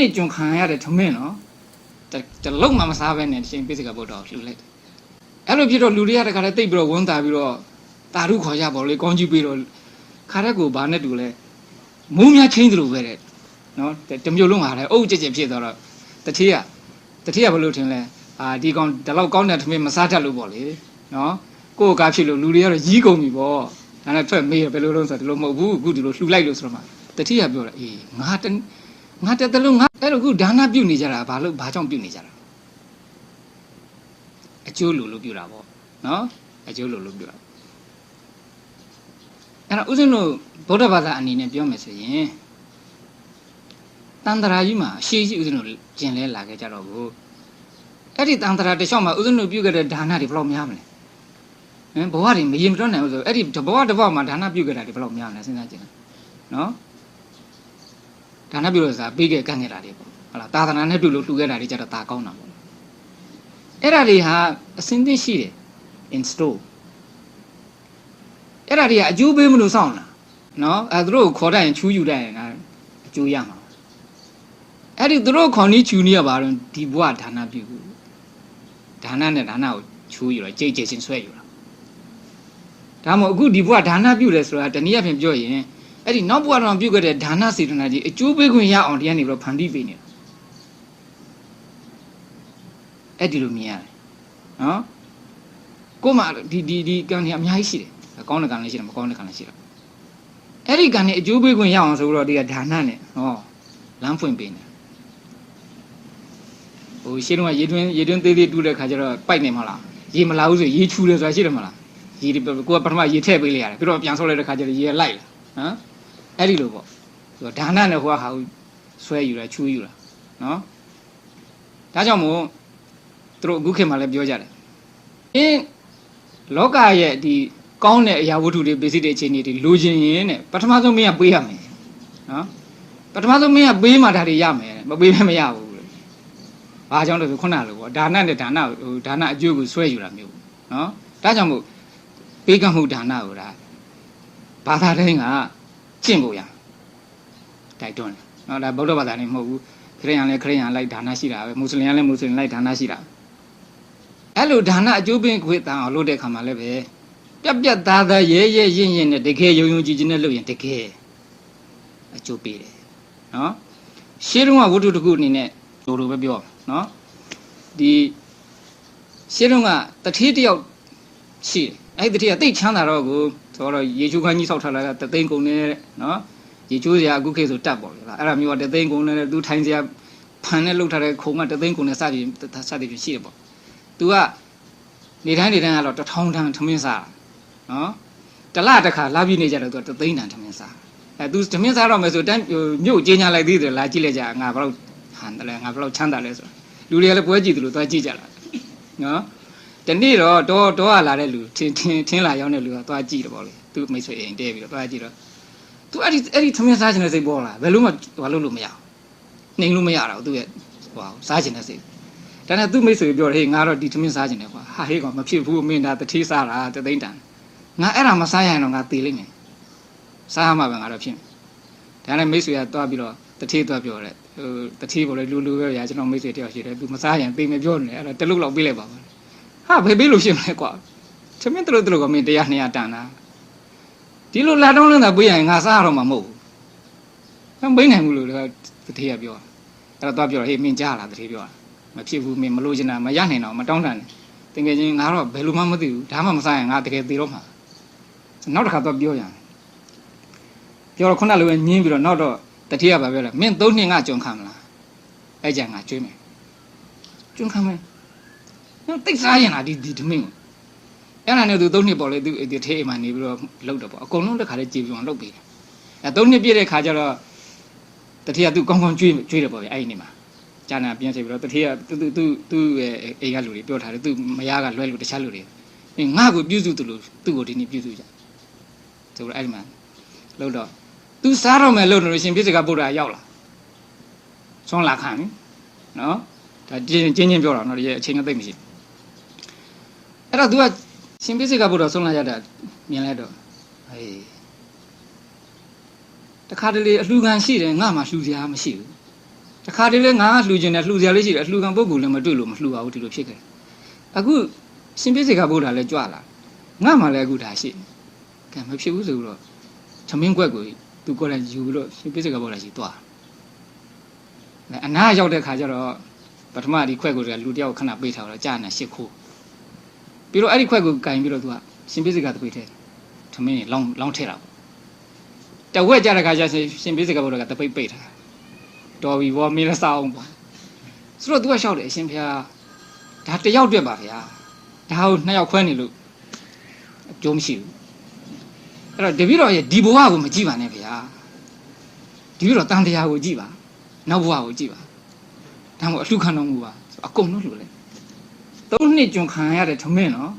နှစ်ကျွန်ခံရတဲ့ထမင်းနော်တတလုံးမှမစားဘဲနဲ့ရှင်ပိစိကဗုဒ္ဓကိုလှူလိုက်တယ်အဲ့လိုဖြစ်တော့လူတွေကတခါတည်းတိတ်ပြီးတော့ဝန်တာပြီးတော့တာရုခေါ်ကြပါလေကောင်းကြီးပြီးတော့ခါရက်ကိုဘာနဲ့တူလဲမုံများချင်းသလိုပဲတဲ့နော်တမျိုးလုံးဟာလည်းအုပ်ကြက်ကြက်ဖြစ်သွားတော့တတိယတတိယဘယ်လိုထင်လဲအာဒီကောင်ဒီလောက်ကောင်းတဲ့ထမင်းမစားတတ်လို့ပေါ့လေနော်ကိုယ့်ကားဖြစ်လို့လူတွေကတော့ရီးကုန်ပြီပေါ့ဒါနဲ့ထွက်မေးရဘယ်လိုလုပ်ဆိုတော့ဒီလိုမဟုတ်ဘူးအခုဒီလိုလှူလိုက်လို့ဆိုတော့မှတတိယပြောတယ်အေးငါတငါတက်တလုံးငါ အဲ့တော့အခုဒါနပြုတ်နေကြတာဘာလို့ဘာကြောင့်ပြုတ်နေကြတာအကျိုးလို့လို့ပြုတ်တာပေါ့နော်အကျိုးလို့လို့ပြုတ်တာအဲ့တော့ဥစဉ်တို့ဗုဒ္ဓဘာသာအနေနဲ့ပြောမယ်ဆိုရင်တန်တရာကြီးမှာအရှိရှိဥစဉ်တို့ကျင်လဲလာခဲ့ကြတော့ဘူးအဲ့ဒီတန်တရာတစ်လျှောက်မှာဥစဉ်တို့ပြုတ်ခဲ့တဲ့ဒါနတွေဘယ်လောက်များမလဲဟင်ဘဝတွေမရင်မတွက်နိုင်ဘူးဆိုအဲ့ဒီဘဝတစ်ဘဝမှာဒါနပြုတ်ခဲ့တာတွေဘယ်လောက်များမလဲစဉ်းစားကြည့်နော် ဒါနပြုလို့ဆိုတာပေးခဲ့ကန့်ခဲ့တာတွေပေါ့ဟုတ်လားသာသနာနဲ့ပြုလို့လှူခဲ့တာတွေကြတော့ဒါကောင်းတာပေါ့အဲ့ဒါတွေဟာအစင်းသိရှိတယ် in store အဲ့ဒါတွေကအကျိုးပေးမလို့စောင့်လားနော်အဲသူတို့ကိုခေါ်တတ်ရင်ချူးယူတတ်ရင်အကျိုးရမှာအဲ့ဒီသူတို့ခေါ်နီးချူနီးရပါတော့ဒီဘဝဒါနပြုဒါနနဲ့ဒါနကိုချူးယူတော့ကြိတ်ကြိတ်ချင်းဆွဲယူတာဒါမှမဟုတ်အခုဒီဘဝဒါနပြုတယ်ဆိုတာတနည်းအားဖြင့်ပြောရင် အဲ့ဒီနောက်ဘဝတော့ပြုတ်ခဲ့တဲ့ဒါနစေတနာကြီးအကျိုးပေးခွင့်ရအောင်တရားနေပြီးတော့ဖန်တီးပေးနေတာအဲ့ဒီလိုမြင်ရတယ်နော်ကို့မှာဒီဒီဒီကံကြီးအများကြီးရှိတယ်ကောင်းတဲ့ကံလည်းရှိတယ်မကောင်းတဲ့ကံလည်းရှိတယ်အဲ့ဒီကံကြီးအကျိုးပေးခွင့်ရအောင်ဆိုတော့ဒီကဒါနနဲ့ဟောလမ်းဖွင့်ပေးနေဟိုရှင်းတော့ရေတွင်းရေတွင်းသေးသေးတူးတဲ့ခါကျတော့ပိုက်နေမလားရေမလာဘူးဆိုရေချူတယ်ဆိုတာရှိတယ်မလားရေကိုကပထမရေထည့်ပေးလိုက်ရတယ်ပြီးတော့ပြန်ဆုပ်လိုက်တဲ့ခါကျတော့ရေလိုက်လာဟမ် အဲ့ဒီလိုပေါ့သူကဒါနနဲ့ဟိုကဟာကိုဆွဲယူတာချူးယူတာနော်ဒါကြောင့်မို့သူတို့အခုခေတ်မှာလည်းပြောကြတယ်အင်းလောကရဲ့ဒီကောင်းတဲ့အရာဝတ္ထုတွေပစ္စည်းတွေအခြေအနေတွေလိုချင်ရင်တဲ့ပထမဆုံးမင်းကပေးရမယ်နော်ပထမဆုံးမင်းကပေးမှဒါတွေရမယ်မပေးမဲမရဘူးလို့ဘာကြောင့်လဲဆိုခုနလိုပေါ့ဒါနနဲ့ဒါနဟိုဒါနအကျိုးကိုဆွဲယူတာမျိုးနော်ဒါကြောင့်မို့ပေးကမှုဒါနကိုဒါဘာသာတိုင်းက ကျင့်ဖို့ရတိုက်တွန်းတယ်။နော်ဒါဗုဒ္ဓဘာသာနဲ့မဟုတ်ဘူးခရစ်ယာန်လည်းခရစ်ယာန်လိုက်ဒါနရှိတာပဲမွတ်စလင်လည်းမွတ်စလင်လိုက်ဒါနရှိတာအဲ့လိုဒါနအကျိုးပင်ခွေတန်အောင်လုပ်တဲ့ခါမှာလည်းပဲပြက်ပြက်သားသားရဲရဲရင့်ရင့်နဲ့တကယ်ယုံယုံကြည်ကြည်နဲ့လုပ်ရင်တကယ်အကျိုးပေးတယ်နော်ရှေးတုန်းကဝတ္ထုတစ်ခုအနေနဲ့လိုလိုပဲပြောနော်ဒီရှေးတုန်းကတတိတယောက်ရှိတယ်အဲ့ဒီတတိကတိတ်ချမ်းသာတော့ကို ဆိုတော့ရေချိုးခန်းကြီးဆောက်ထားလာတာတသိန်းကုန်နေတဲ့နော်ရေချိုးစရာအခုခေတ်ဆိုတတ်ပေါ့လေအဲ့ဒါမျိုးကတသိန်းကုန်နေတဲ့သူထိုင်စရာဖန်နဲ့လှုပ်ထားတဲ့ခုံကတသိန်းကုန်နေစသည်စသည်ဖြင့်ရှိတယ်ပေါ့သူကနေတိုင်းနေတိုင်းကတော့တထောင်တန်းထမင်းစားနော်တလတစ်ခါလာပြီးနေကြတော့သူကတသိန်းတန်းထမင်းစားအဲသူထမင်းစားတော့မယ်ဆိုတန်းမြို့ကျင်းညာလိုက်သေးတယ်လာကြည့်လိုက်ကြငါဘယ်လောက်ဟန်တယ်လဲငါဘယ်လောက်ချမ်းသာလဲဆိုလူတွေကလည်းပွဲကြည့်တယ်လို့သွားကြည့်ကြတာနော် ဒီနေ့တော့တော့တော့လာတဲ့လူထင်းထင်းထင်းလာရောက်တဲ့လူကသွားကြည့်တယ်ပေါ့လေသူမိတ်ဆွေအိမ်တဲပြီးတော့သွားကြည့်တော့သူအဲ့ဒီအဲ့ဒီသမင်းစားခြင်းတဲ့စိတ်ပေါ်လာဘယ်လို့မှဘာလို့လို့မရအောင်နှိမ်လို့မရတော့သူရဲ့ဟိုစားခြင်းတဲ့စိတ်ဒါနဲ့သူမိတ်ဆွေပြောတယ်ဟေးငါတော့ဒီသမင်းစားခြင်းတယ်ကွာဟာဟေးကောင်မဖြစ်ဘူးမင်းဒါတတိစားတာတသိန်းတန်ငါအဲ့ဒါမစားရရင်တော့ငါသေလိမ့်မယ်စားရမှာပဲငါတော့ဖြစ်ဒါနဲ့မိတ်ဆွေကသွားပြီးတော့တတိသွားပြောတယ်ဟိုတတိပေါ်လေလူလူပဲဗျာကျွန်တော်မိတ်ဆွေတယောက်ရှိတယ်သူမစားရင်သေမယ်ပြောနေတယ်အဲ့တော့တလုတ်လောက်ပြေးလိုက်ပါပါ ဟာဘယ်ပေးလို့ရှင်းမလဲကွာသမင်းတို့တို့ကမင်းတရား200တန်တာဒီလိုလာတော့လင်းတာပေးရရင်ငါစားရတော့မှာမဟုတ်ဘူးမပေးနိုင်ဘူးလို့တတိယပြောအဲ့တော့သွားပြောဟေးမင်းကြားလားတတိပြောမဖြစ်ဘူးမင်းမလို့ချင်တာမရနိုင်တော့မတောင်းတန်တကယ်ချင်းငါတော့ဘယ်လိုမှမသိဘူးဒါမှမစားရင်ငါတကယ်သေတော့မှာနောက်တစ်ခါတော့ပြောရရင်ပြောတော့ခုနလိုပဲညင်းပြီးတော့နောက်တော့တတိယပါပြောတယ်မင်းသုံးနှစ်ငါကြုံခံမလားအဲ့ကြငါကျွေးမယ်ကျွန်းခံမယ်နော် တိတ်စားရင်လားဒီဒီသမင်းကိုအဲ့ဒါနဲ့သူသုံးနှစ်ပေါ့လေသူဒီထေးအိမ်မှာနေပြီးတော့လှုပ်တော့ပေါ့အကုန်လုံးတစ်ခါလေးကြည်ပြီးတော့လှုပ်ပေးတယ်အဲသုံးနှစ်ပြည့်တဲ့ခါကျတော့တတိယသူကောင်းကောင်းကျွေးကျွေးတယ်ပေါ့ဗျအဲ့ဒီနေမှာဂျာနာပြန်စီပြီးတော့တတိယသူသူသူသူ့ရဲ့အိမ်ကလူတွေပြောထားတယ်သူမယားကလွဲလို့တခြားလူတွေအင်းငါ့ကိုပြုစုသူလို့သူ့ကိုဒီနေ့ပြုစုကြဆိုတော့အဲ့ဒီမှာလှုပ်တော့သူစားတော့မယ်လို့လို့ရှင်ပြစ္ဆကဗုဒ္ဓရောက်လာဆွမ်းလာခံနော်ဒါချင်းချင်းချင်းပြောတာနော်ဒီအချိန်ကသိပ်မရှိဘူး အဲ့တော့ तू ကရှင်ပိစိကဘုရားဆုံးလာရတာမြင်လိုက်တော့ဟေးတခါတလေအလှူခံရှိတယ်ငါမှလှူစရာမရှိဘူးတခါတည်းလဲငါကလှူခြင်းနဲ့လှူစရာလေးရှိတယ်အလှူခံပုဂ္ဂိုလ်လည်းမတွေ့လို့မလှူပါဘူးဒီလိုဖြစ်ခဲ့အခုရှင်ပြည့်စေကဗုဒ္ဓလည်းကြွလာငါမှလည်းအခုဒါရှိကဲမဖြစ်ဘူးဆိုတော့သမင်းကွက်ကိုသူကိုယ်လည်းယူပြီးတော့ရှင်ပြည့်စေကဗုဒ္ဓရှိသွားအနားရောက်တဲ့ခါကျတော့ပထမဒီခွက်ကိုလူတယောက်ခဏပေးထားတော့ကြာနေရှစ်ခိုး ပြီးတော့အဲ့ဒီခွက်ကိုကင်ပြီးတော့သူကရှင်ပြည့်စေကတပိတ်ထဲသမင်းလောင်းလောင်းထဲတာတဝက်ကြတဲ့ခါကျရှင်ပြည့်စေကဗုဒ္ဓကတပိတ်ပိတ်ထားတော်ပြီဘောမင်းလည်းစားအောင်ပေါ့ဆိုတော့ तू ကလျှောက်တယ်အရှင်ဖျားဒါတယောက်တွေ့ပါဗျာဒါကိုနှစ်ယောက်ခွဲနေလို့အကျိုးမရှိဘူးအဲ့တော့တပည့်တော်ရဲ့ဒီဘဝကိုမကြည့်ပါနဲ့ဗျာဒီပြီးတော့တန်တရားကိုကြည့်ပါနောက်ဘဝကိုကြည့်ပါဒါမှမဟုတ်အလှခံတော်မူပါဆိုအကုန်လုံးလှူလိုက် သုံးနှစ်ကျွန်ခံရတဲ့ထမင်းနော်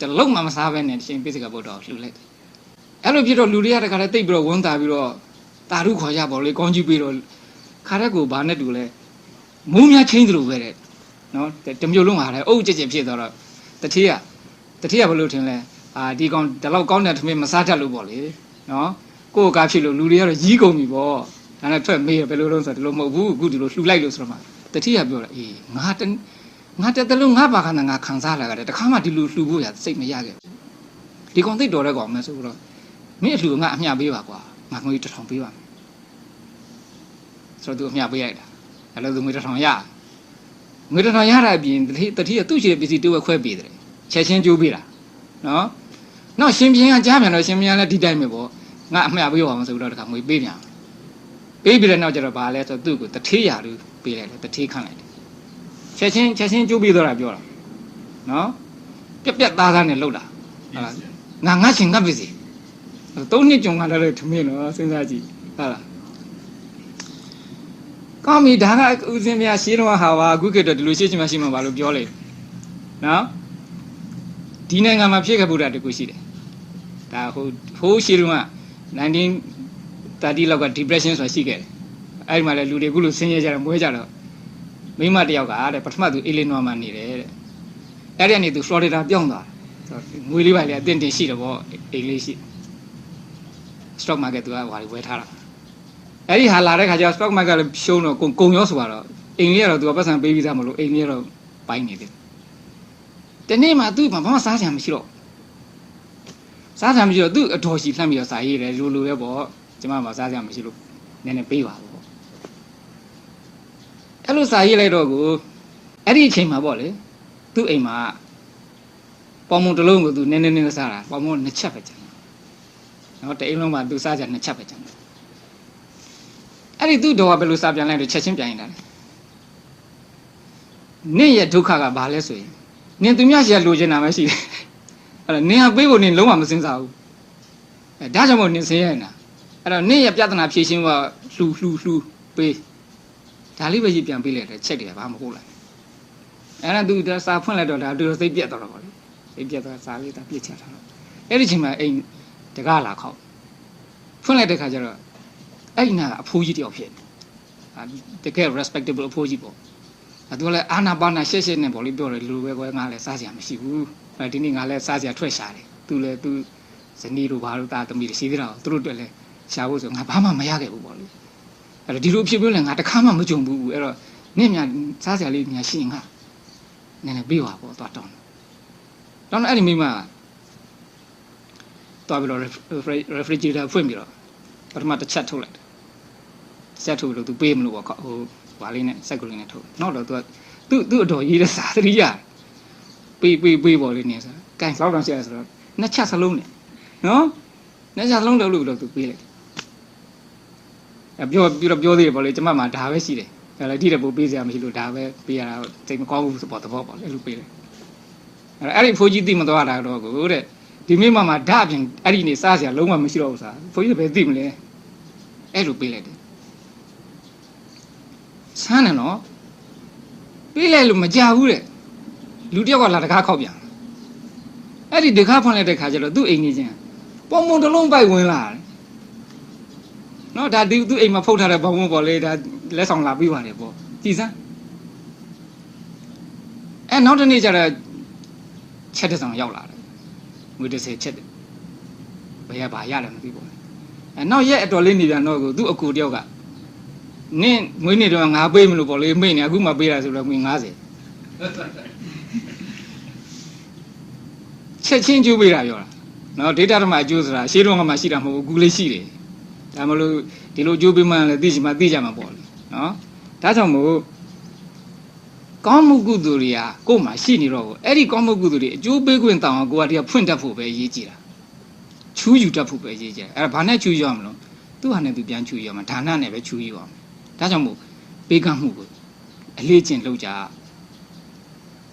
တလုံးမှမစားဘဲနဲ့ရှင်ပိစိကဗုဒ္ဓကိုလှူလိုက်တယ်အဲ့လိုဖြစ်တော့လူတွေကတခါတည်းတိတ်ပြီးတော့ဝန်တာပြီးတော့တာရုခေါ်ကြပါလေကောင်းကြီးပြီးတော့ခါရက်ကိုဘာနဲ့တူလဲမိုးများချင်းသလိုပဲတဲ့နော်တမျိုးလုံးဟာလည်းအုပ်ကြက်ကြက်ဖြစ်သွားတော့တတိယတတိယဘယ်လိုထင်လဲအာဒီကောင်ဒီလောက်ကောင်းတဲ့ထမင်းမစားတတ်လို့ပေါ့လေနော်ကိုယ်ကားဖြစ်လို့လူတွေကတော့ရီးကုန်ပြီပေါ့ဒါနဲ့ထွက်မေးရဘယ်လိုလုပ်ဆိုတော့ဒီလိုမဟုတ်ဘူးအခုဒီလိုလှူလိုက်လို့ဆိုတော့မှတတိယပြောတယ်အေးငါတ ငါတတလုံးငါဘာခဏငါခံစားလာကြတယ်တခါမှဒီလိုလှူဖို့ရစိတ်မရခဲ့ဘူးဒီကောင်သိတော်တဲ့ကောင်မဲဆိုတော့မင်းအလှူငါအမျှပေးပါကွာငါငွေတစ်ထောင်ပေးပါမယ်ဆိုတော့သူအမျှပေးလိုက်တာအဲ့လိုသူငွေတစ်ထောင်ရငွေတစ်ထောင်ရတာအပြင်တတိတတိကသူ့ရှိတဲ့ပစ္စည်းတူဝက်ခွဲပေးတယ်ချက်ချင်းကျိုးပေးတာနော်နောက်ရှင်ပြင်းကကြားပြန်တော့ရှင်ပြင်းကလည်းဒီတိုင်းပဲပေါ့ငါအမျှပေးပါမယ်ဆိုတော့တခါငွေပေးပြန်ပေးပြီးတဲ့နောက်ကျတော့ဗာလဲဆိုသူ့ကိုတထေးရာလူပေးလိုက်တယ်တထေးခန့်လိုက်တယ် ချက်ချင်းချက်ချင်းကျိုးပေးတော့တာပြောတာနော်ပြက်ပြက်သားသားနဲ့လှုပ်တာဟုတ်လားငါငါရှင်ငါပစ္စည်းသုံးနှစ်ကြုံလာတဲ့ထမင်းတော့စဉ်းစားကြည့်ဟုတ်လားကောင်းပြီဒါကဦးစင်းများရှင်းတော့ဟာပါအခုခေတ်တော့ဒီလိုရှင်းချင်မှရှင်းမှာပါလို့ပြောလေနော်ဒီနိုင်ငံမှာဖြစ်ခဲ့မှုတာတခုရှိတယ်ဒါဟိုဟိုးရှင်းတော့1930လောက်က depression ဆိုတာရှိခဲ့တယ်အဲ့ဒီမှာလည်းလူတွေအခုလိုဆင်းရဲကြတယ်မွဲကြတော့ မိမတယောက်ကတဲ့ပထမသူအီလီနွာမှာနေတယ်တဲ့အဲ့ဒီကနေသူဖလော်ရီဒါပြောင်းသွားတယ်ငွေလေးပါလေအတင်းတင်ရှိတယ်ဗောအိတ်လေးရှိ stock market သူကဟိုဝယ်ထားတာအဲ့ဒီဟာလာတဲ့ခါကျတော့ stock market လည်းရှုံးတော့ကုံရောဆိုတော့အိမ်လေးကတော့သူကပတ်စံပေးပြီးသားမလို့အိမ်လေးကတော့ပိုင်းနေတယ်တနေ့မှသူ့ဘာမှစားချင်မရှိတော့စားချင်မရှိတော့သူ့အတော်ရှိလှမ်းပြီးတော့စာရေးတယ်လိုလိုပဲပေါ့ကျမမှစားချင်မရှိလို့နည်းနည်းပေးပါပေါ့ အဲ့လိုစာရေးလိုက်တော့ကိုအဲ့ဒီအချိန်မှာပေါ့လေသူ့အိမ်မှာပေါမုံတစ်လုံးကိုသူနည်းနည်းနည်းစားတာပေါမုံနှစ်ချက်ပဲကျန်နော်တအိမ်လုံးမှာသူစားကြနှစ်ချက်ပဲကျန်တယ်အဲ့ဒီသူ့တော်ကဘယ်လိုစားပြန်လိုက်လို့ချက်ချင်းပြန်ရင်တာလဲနင့်ရဲ့ဒုက္ခကဘာလဲဆိုရင်နင်သူများရှိရလိုချင်တာပဲရှိတယ်အဲ့တော့နင်ဟာပေးဖို့နင်လုံးဝမစင်စားဘူးအဲဒါကြောင့်မို့နင်ဆင်းရဲနေတာအဲ့တော့နင့်ရဲ့ပြဿနာဖြေရှင်းဖို့လှူလှူလှူပေး ဒါလေးပဲကြီးပြန်ပေးလိုက်တယ်ချက်တယ်ဘာမဟုတ်လားအဲ့ဒါသူစာဖွင့်လိုက်တော့ဒါသူစိတ်ပြက်သွားတော့ဗောလေစိတ်ပြက်သွားစာလေးဒါပြစ်ချထားတော့အဲ့ဒီချိန်မှာအိမ်တကားလာခောက်ဖွင့်လိုက်တဲ့ခါကျတော့အဲ့ဒီနာကအဖိုးကြီးတယောက်ဖြစ်တကယ် respectable အဖိုးကြီးပေါ့အဲသူကလည်းအာနာပါနာရှက်ရှက်နဲ့ပေါ့လေပြောတယ်လူပဲကွယ်ငါလည်းစားစရာမရှိဘူးအဲဒီနေ့ငါလည်းစားစရာထွက်ရှာတယ်သူလည်းသူဇနီးတို့ဘာလို့တာသမီးတွေရှိသေးတာသူတို့တွေ့လဲရှာဖို့ဆိုငါဘာမှမရခဲ့ဘူးပေါ့လေ အဲ့တော့ဒီလိုဖြစ်ပြောလဲငါတခါမှမကြုံဘူးအဲ့တော့နင့်မြစားစရာလေးညာရှိရင်ငါနည်းနည်းပြေးပါပေါ့သွားတောင်းတောင်းအဲ့ဒီမိမသွားပြီးတော့ refrigerator ဖွင့်ပြီးတော့ပထမတစ်ချက်ထုတ်လိုက်တယ်ဆက်ထုတ်လို့သူပေးမလို့ပေါ့ဟိုဘာလေးနဲ့စက်ကလေးနဲ့ထုတ်နောက်တော့သူကသူ့သူ့အတော်ရေးတဲ့စာသတိရပေးပေးပေးပေါ်လေးနေဆိုကန်လောက်တောင်ရှိရဆိုတော့နှစ်ချက်စလုံးနဲ့နော်နှစ်ချက်စလုံးလုပ်လို့လို့သူပေးလိုက်အ ပြောပြောပြောသေးတယ်ပေါ့လေကျမမှာဒါပဲရှိတယ်ဒါလည်းဒီတဲ့ပို့ပေးစရာမရှိလို့ဒါပဲပေးရတာတိတ်မကောင်းဘူးပေါ့သဘောပေါ့လေအဲ့လိုပေးလိုက်အဲ့အဲ့ဒီဖိုးကြီးသိမသွားတာတော့ကိုတဲ့ဒီမိမမှာဓာအပြင်အဲ့ဒီနေစားစရာလုံးဝမရှိတော့ဘူးစားဖိုးကြီးပဲသိမလဲအဲ့လိုပေးလိုက်တယ်ဆန်းတယ်နော်ပေးလိုက်လို့မကြဘူးတဲ့လူတယောက်ကလာတကားခောက်ပြန်အဲ့ဒီတကားဖွင့်လိုက်တဲ့ခါကျတော့သူ့အိမ်နေချင်းပုံမုံတစ်လုံးပိုက်ဝင်လာတယ် နော်ဒါဒီသူ့အိမ်မှာဖုတ်ထားတဲ့ဘောင်ဘုံပေါ်လေဒါလက်ဆောင်လာပြီးပါတယ်ပေါ့ကြည်စမ်းအဲနောက်တစ်နေ့ကျတော့ချက်တဲ့ဆောင်ရောက်လာတယ်ငွေ30ချက်တယ်ဘယ်ရပါရလဲမသိဘူးအဲနောက်ရက်အတော်လေးနေပြန်တော့ကိုသူ့အကူတယောက်ကနင့်ငွေနေတော့ငါပေးမလို့ပေါ့လေမိတ်နေအခုမှပေးတာဆိုတော့ငွေ90ချက်ချင်းကျိုးပေးတာပြောတာနော်ဒေတာဓမ္မအကျိုးဆိုတာရှေးတော့ကမှရှိတာမဟုတ်ဘူးအခုလေးရှိတယ် ဒါမလို့ဒီလိုကျိုးပေးမှလည်းသိချင်မှသိကြမှာပေါ့လေနော်ဒါကြောင့်မို့ကောင်းမှုကုသိုလ်တွေကကိုယ်မှာရှိနေတော့ဘူးအဲ့ဒီကောင်းမှုကုသိုလ်တွေအကျိုးပေးခွင့်တောင်းအောင်ကိုယ်ကတည်းကဖွင့်တတ်ဖို့ပဲအရေးကြီးတာချူးယူတတ်ဖို့ပဲအရေးကြီးတယ်အဲ့ဒါဘာနဲ့ချူးယူရမလို့သူ့ဟာနဲ့သူပြန်ချူးယူရမှာဒါနနဲ့ပဲချူးယူရမှာဒါကြောင့်မို့ပေးကမ်းမှုကိုအလေးကျင့်လုပ်ကြ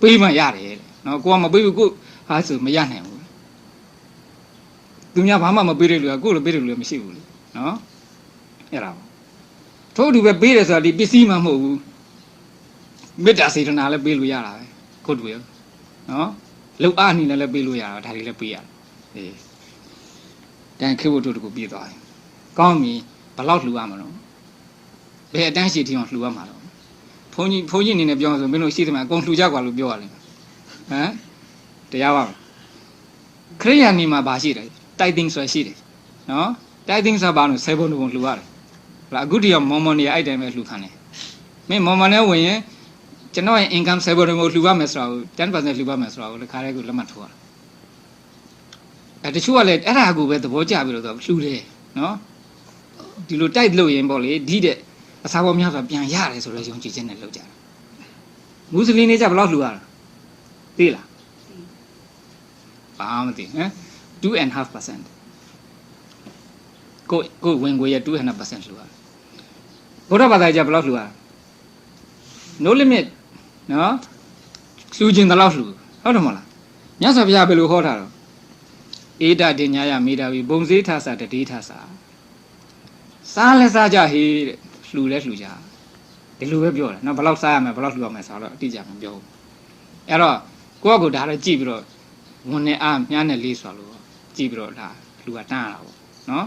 ပေးမှရတယ်တဲ့နော်ကိုကမပေးဘူးကိုဟာဆိုမရနိုင်ဘူးသူများဘာမှမပေးတဲ့လူကကိုယ်လိုပေးတဲ့လူလည်းမရှိဘူးလေ နော်အဲ့ဒါပါထို့အတူပဲပေးတယ်ဆိုတာဒီပစ္စည်းမှမဟုတ်ဘူးမေတ္တာစေတနာလည်းပေးလို့ရတာပဲကိုယ်တူရောနော်လောက်အားအနေနဲ့လည်းပေးလို့ရတာဒါတွေလည်းပေးရတယ်အေးတန်ခေဖို့တို့တကူပြေးသွားတယ်ကောင်းပြီဘယ်လောက်လှူရမလို့ဘယ်အတန်းရှိထီအောင်လှူရမှာတော့ဘုန်းကြီးဘုန်းကြီးအနေနဲ့ပြောဆိုမင်းတို့ရှိတယ်မှာအကုန်လှူကြกว่าလို့ပြောရလိမ့်မယ်ဟမ်တရားပါမလားခရိယာနီမှာဘာရှိတယ်တိုက်တင်ဆွဲရှိတယ်နော် တိုက်တင်ဆိုဘာလို့ဆယ်ဘုံဘုံလှူရတယ်ဟလာအခုတည်းကမော်မော်နေအဲ့တိုင်းပဲလှူခံတယ်မင်းမော်မော်နဲ့ဝင်ရင်ကျွန်တော်ရဲ့ income ဆယ်ဘုံဘုံလှူရမယ်ဆိုတာကို10%လှူရမယ်ဆိုတာကိုလည်းခါရဲကိုလက်မှတ်ထိုးရအဲတချို့ကလည်းအဲ့ဒါကိုပဲသဘောကျပြီးတော့လှူတယ်နော်ဒီလိုတိုက်လို့ရင်ပေါ့လေဒီတဲ့အစာပေါ်များဆိုပြန်ရတယ်ဆိုတော့ယုံကြည်ခြင်းနဲ့လုပ်ကြတယ်မွတ်စလင်တွေကြဘယ်လောက်လှူရတာသိလားဘာမှမသိဟမ်2.5% ကိုကိုဝင်ကိုရ200%လှူရဘုရားဘာသာကြဘယ်လောက်လှူရ no limit နော်လှူခြင်းတလောက်လှူဟုတ်တယ်မလားမြတ်စွာဘုရားဘယ်လိုဟောတာတော့ဧတတင်ညာယမေတာဝီဘုံစေးထဆာတတိထဆာစားလဲစားကြဟေးတဲ့လှူလဲလှူကြဒီလိုပဲပြောတယ်နော်ဘယ်လောက်စားရမယ်ဘယ်လောက်လှူရမယ်ဆိုတော့အတိအကျမပြောဘူးအဲ့တော့ကိုယ့်အကူဒါတော့ကြည့်ပြီးတော့ဝန်နဲ့အားမြားနဲ့လေးဆိုလို့ကြည့်ပြီးတော့ဒါလှူကတန်းရတာပေါ့နော်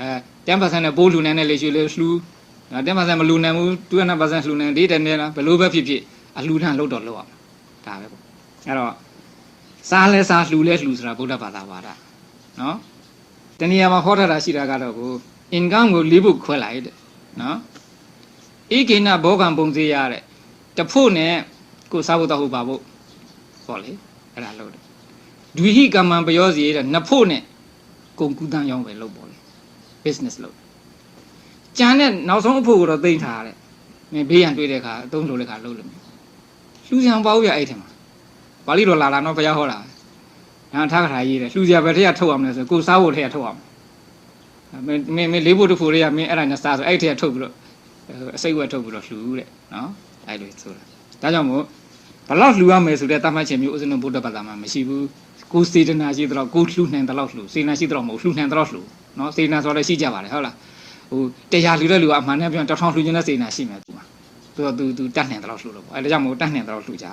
အဲ10%နဲ့ပိုးလှူနိုင်တဲ့လေရွှေလေးလှူဒါ10%မလှူနိုင်ဘူး200%လှူနိုင်ဒီတဲ့နဲ့လားဘယ်လိုပဲဖြစ်ဖြစ်အလှူထမ်းလို့တော့လောက်အောင်ဒါပဲပေါ့အဲ့တော့စားလဲစားလှူလဲလှူဆိုတာဗုဒ္ဓဘာသာပါတာနော်တဏှာမှာဟောထားတာရှိတာကတော့ကို income ကိုလေးဖို့ခွဲလိုက်တဲ့နော်ဧကိနဘောကံပုံစေးရတဲ့တဖို့နဲ့ကိုစားဖို့တော့ဟုတ်ပါဖို့ဟောလေအဲ့ဒါလို့တယ်ဒွိဟိကမ္မံပယောစီတဲ့နဖို့နဲ့ကုန်ကူးတန်းရောင်းပဲလုပ်ပေါ့လေ business လုပ်ကြံတဲ့နောက်ဆုံးအဖို့ကိုတော့သိမ့်ထားရတယ်မင်းဘေးရန်တွေ့တဲ့အခါအသုံးလိုတဲ့အခါလုပ်လို့မယ်လှူစံပါဦးရအဲ့ထင်မှာပါဠိတော်လာလာတော့ဘုရားဟောတာညာထားခါရေးတယ်လှူစရာဘယ်ထက်ထုတ်အောင်လဲဆိုကိုစားဖို့ထက်ထုတ်အောင်မင်းမင်းမင်းလေးဖို့တစ်ဖို့တွေကမင်းအဲ့ဒါနဲ့စားဆိုအဲ့ထက်ထုတ်ပြီးတော့အစိတ်ဝက်ထုတ်ပြီးတော့လှူတဲ့နော်အဲ့လိုဆိုတာဒါကြောင့်မို့ဘလောက်လှူရမယ်ဆိုတဲ့တတ်မှတ်ချက်မျိုးဥစဉ်ဘုဒ္ဓဘာသာမှာမရှိဘူးကိုစေတနာရှိတော့ကိုလှူနိုင်တော့လှူစေတနာရှိတော့မဟုတ်လှူနိုင်တော့လှူ နော်စေတနာဆိုတော့ရှိကြပါတယ်ဟုတ်လားဟိုတရားလှူတဲ့လူကအမှန်နဲ့ပြောတောင်ထောင်လှူခြင်းတဲ့စေတနာရှိမယ်သူကသူကသူသူတတ်နိုင်တော့လှူလို့ပေါ့အဲဒါကြောင့်မို့တတ်နိုင်တော့လှူကြ